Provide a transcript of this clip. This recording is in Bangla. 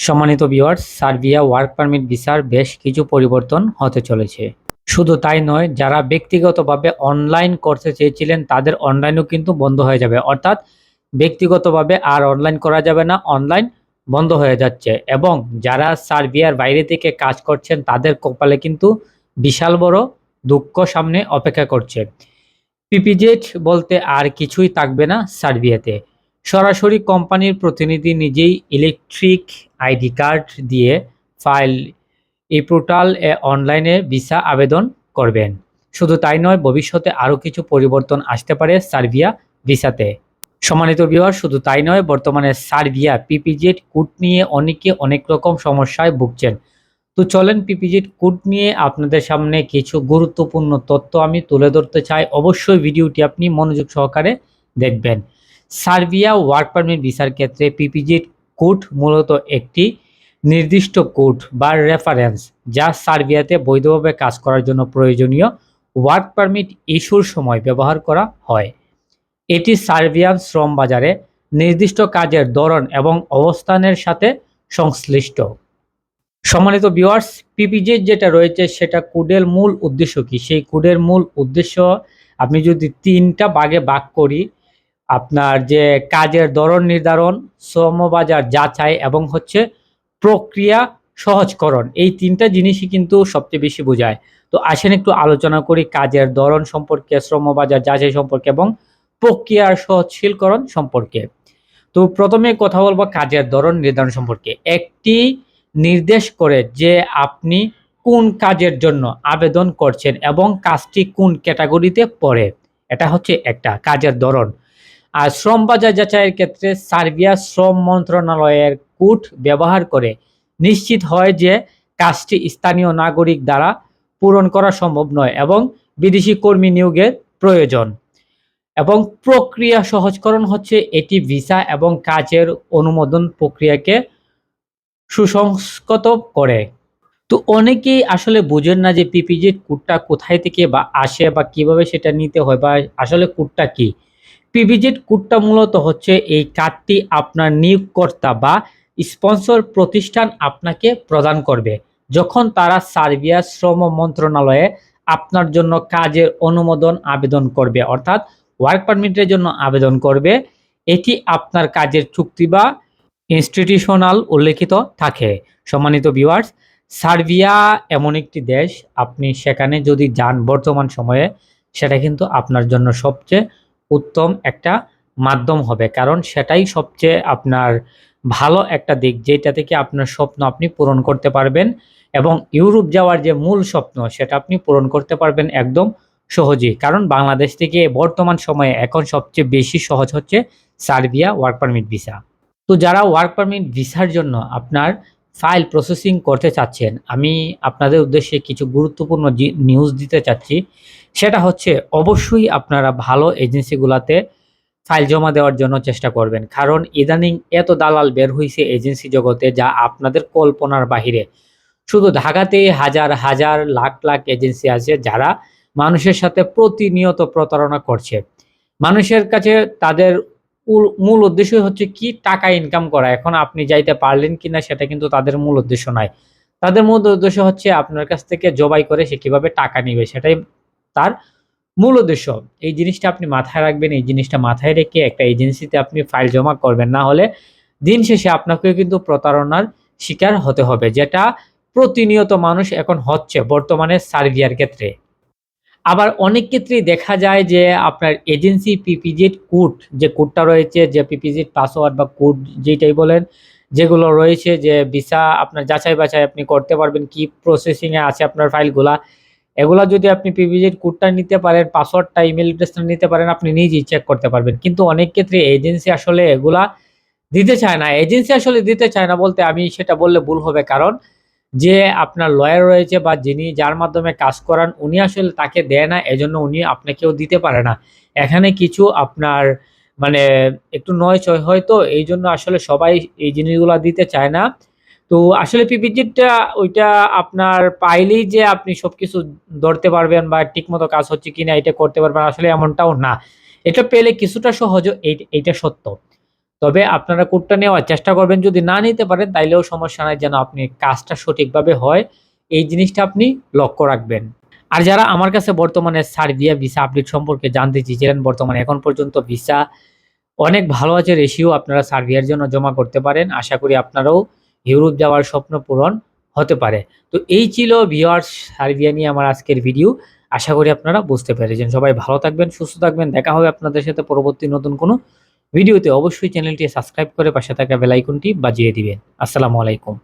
সম্মানিত ভিউয়ার্স সার্বিয়া ওয়ার্ক পারমিট ভিসার বেশ কিছু পরিবর্তন হতে চলেছে। শুধু তাই নয়, যারা ব্যক্তিগতভাবে অনলাইন করতে চেয়েছিলেন, তাদের অনলাইনও কিন্তু বন্ধ হয়ে যাবে। অর্থাৎ ব্যক্তিগতভাবে আর অনলাইন করা যাবে না অনলাইন বন্ধ হয়ে যাচ্ছে। এবং যারা সার্বিয়ার বাইরে থেকে কাজ করছেন, তাদের কপালে কিন্তু বিশাল বড় দুঃখ সামনে অপেক্ষা করছে। পিপিজেট বলতে আর কিছুই থাকবে না সার্বিয়াতে। সরাসরি কোম্পানির প্রতিনিধি নিজেই ইলেকট্রিক আইডি কার্ড দিয়ে ফাইল এই পোর্টাল, এ অনলাইনে ভিসা আবেদন করবেন। শুধু তাই নয়, ভবিষ্যতে আরও কিছু পরিবর্তন আসতে পারে সার্বিয়া ভিসাতে। সম্মানিত বিহার শুধু তাই নয়, বর্তমানে সার্বিয়া পিপিজেড কুট নিয়ে অনেকে অনেক রকম সমস্যায় ভুগছেন। তো চলেন পিপিজেড কুট নিয়ে আপনাদের সামনে কিছু গুরুত্বপূর্ণ তথ্য আমি তুলে ধরতে চাই। অবশ্যই ভিডিওটি আপনি মনোযোগ সহকারে দেখবেন। সার্বিয়া ওয়ার্ক পারমিট ভিসার ক্ষেত্রে পিপিজেড কোড মূলত একটি নির্দিষ্ট কোড বা রেফারেন্স যা সার্বিয়াতে বৈধভাবে কাজ করার জন্য প্রয়োজনীয় ওয়ার্ক পারমিট ইস্যুর সময় ব্যবহার করা হয়। এটি সার্বিয়ান শ্রম বাজারে নির্দিষ্ট কাজের ধরন এবং অবস্থানের সাথে সংশ্লিষ্ট। সম্মানিত বিওয়ার্স পিপিজে যেটা রয়েছে সেটা কোডের মূল উদ্দেশ্য কি? সেই কোডের মূল উদ্দেশ্য আপনি যদি তিনটা ভাগে ভাগ করি আপনার যে কাজের ধরন নির্ধারণ, শ্রমবাজার যাচাই এবং হচ্ছে প্রক্রিয়া সহজকরণ, এই তিনটা জিনিসই কিন্তু সবচেয়ে বেশি বোঝায়। তো আসেন একটু আলোচনা করি কাজের ধরন সম্পর্কে, শ্রমবাজার যাচাই সম্পর্কে এবং প্রক্রিয়ার সহজশীলকরণ সম্পর্কে। তো প্রথমে কথা বলব কাজের ধরন নির্ধারণ সম্পর্কে। একটি নির্দেশ করে যে আপনি কোন কাজের জন্য আবেদন করছেন এবং কাজটি কোন ক্যাটাগরিতে পড়ে, এটা হচ্ছে একটা কাজের ধরন। আর শ্রম বাজার যাচাইয়ের ক্ষেত্রে সার্বিয়া শ্রম মন্ত্রণালয়ের কুট ব্যবহার করে নিশ্চিত হয় যে কাজটি স্থানীয় নাগরিক দ্বারা পূরণ করা সম্ভব নয় এবং বিদেশি কর্মী নিয়োগের প্রয়োজন। এবং প্রক্রিয়া সহজকরণ হচ্ছে এটি ভিসা এবং কাজের অনুমোদন প্রক্রিয়াকে সুসংস্কত করে। তো অনেকেই আসলে বুঝেন না যে পিপিজেড কুটটা কোথায় থেকে বা আসে বা কীভাবে সেটা নিতে হয় বা আসলে কুটটা কি। পিভিজেড কোডটা মূলত হচ্ছে এই কার্ডটি আপনার নিয়োগকর্তা বা স্পন্সর প্রতিষ্ঠান আপনাকে প্রদান করবে। যখন তারা সার্বিয়া শ্রম মন্ত্রণালয়ে আপনার জন্য কাজের অনুমোদন আবেদন করবে, অর্থাৎ ওয়ার্ক পারমিটের জন্য আবেদন করবে, এটি আপনার কাজের চুক্তি বা ইনস্টিটিউশনাল উল্লেখিত থাকে। সম্মানিত ভিউয়ার্স, সার্বিয়া এমন একটি দেশ, আপনি সেখানে যদি যান বর্তমান সময়ে, সেটা কিন্তু আপনার জন্য সবচেয়ে উত্তম একটা মাধ্যম হবে। কারণ সেটাই সবচেয়ে আপনার ভালো একটা দিক যেটা থেকে আপনার স্বপ্ন আপনি পূরণ করতে পারবেন এবং ইউরোপ যাওয়ার যে মূল স্বপ্ন, সেটা আপনি পূরণ করতে পারবেন একদম সহজেই। কারণ বাংলাদেশ থেকে বর্তমান সময়ে এখন সবচেয়ে বেশি সহজ হচ্ছে সার্বিয়া ওয়ার্ক পারমিট ভিসা। তো যারা ওয়ার্ক পারমিট ভিসার জন্য আপনার ফাইল প্রসেসিং করতে চাচ্ছেন, আমি আপনাদের উদ্দেশ্যে কিছু গুরুত্বপূর্ণ নিউজ দিতে চাচ্ছি। সেটা হচ্ছে, অবশ্যই আপনারা ভালো এজেন্সিগুলোতে ফাইল জমা দেওয়ার জন্য চেষ্টা করবেন। কারণ ইদানিং এত দালাল বের হয়েছে এজেন্সি জগতে যা আপনাদের কল্পনার বাহিরে। শুধু ঢাকাতে হাজার হাজার, লাখ লাখ এজেন্সি আছে যারা মানুষের সাথে প্রতিনিয়ত প্রতারণা করছে। মানুষের কাছে তাদের মূল উদ্দেশ্য হচ্ছে কি? টাকা ইনকাম করা। এখন আপনি যাইতে পারলেন কিনা সেটা কিন্তু তাদের মূল উদ্দেশ্য নয়। তাদের মূল উদ্দেশ্য হচ্ছে আপনার কাছ থেকে জবাই করে সে কীভাবে টাকা নিবে, সেটাই তার মূল উদ্দেশ্য। এই জিনিসটা আপনি মাথায় রাখবেন, এই জিনিসটা মাথায় রেখে একটা এজেন্সিতে আপনি ফাইল জমা করবেন। না হলে দিন শেষে আপনাকে কিন্তু প্রতারণার শিকার হতে হবে, যেটা প্রতিনিয়ত মানুষ এখন হচ্ছে বর্তমানে সার্ভিয়ার ক্ষেত্রে। আবার অনেক ক্ষেত্রেই দেখা যায় যে আপনার এজেন্সি পিপিজেড কোড, যে কোডটা রয়েছে, যে পিপিজেড পাসওয়ার্ড বা কোড যেটাই বলেন, যেগুলো রয়েছে যে ভিসা আপনার যাচাই বাছাই আপনি করতে পারবেন, কি প্রসেসিংয়ে আছে আপনার ফাইলগুলা, এগুলা যদি আপনি পিভিজির কোডটা নিতে পারেন পাসওয়ার্ডটা ইমেল অ্যাড্রেসটা নিতে পারেন, আপনি নিজেই চেক করতে পারবেন। কিন্তু অনেক ক্ষেত্রে এজেন্সি আসলে এগুলা দিতে চায় না। এজেন্সি আসলে দিতে চায় না বলতে আমি সেটা বললে ভুল হবে। কারণ যে আপনার লয়ার রয়েছে বা যিনি যার মাধ্যমে কাজ করান, উনি আসলে তাকে দেয় না, এজন্য উনি আপনাকেও দিতে পারে না। এখানে কিছু আপনার মানে একটু নয় চয় হয়তো এই জন্য আসলে সবাই এই জিনিসগুলো দিতে চায় না। তো আসলে পিপিজিটা ওইটা আপনার পাইলেই যে আপনি সবকিছু ধরতে পারবেন বা ঠিকমতো কাজ হচ্ছে কিনা, এটা করতে পারবেন, আসলে এমনটাও না। এটা পেলে কিছুটা সহজ এইটা সত্য। তবে আপনারা কোডটা নেওয়ার চেষ্টা করবেন। যদি না নিতে পারেন, তাইলেও সমস্যা নাই যেন আপনি কাজটা সঠিকভাবে হয়। এই জিনিসটা আপনি লক্ষ্য রাখবেন। আর যারা আমার কাছে বর্তমানে সার্বিয়া ভিসা আপডেট সম্পর্কে জানতে চেয়েছিলেন, বর্তমানে এখন পর্যন্ত ভিসা অনেক ভালো আছে রেশিও আপনারা সার্বিয়ার জন্য জমা করতে পারেন। আশা করি আপনারাও ইউরোপ যাওয়ার স্বপ্ন পূরণ হতে পারে। তো এই ছিল ভিওয়ার্স সার্বিয়া নিয়ে আমার আজকের ভিডিও আশা করি আপনারা বুঝতে পেরেছেন। সবাই ভালো থাকবেন, সুস্থ থাকবেন। দেখা হবে আপনাদের সাথে পরবর্তী নতুন কোনো ভিডিওতে অবশ্যই চ্যানেলটি সাবস্ক্রাইব করে পাশে থাকা বেলাইকনটি বাজিয়ে দিবেন। আসসালামু আলাইকুম।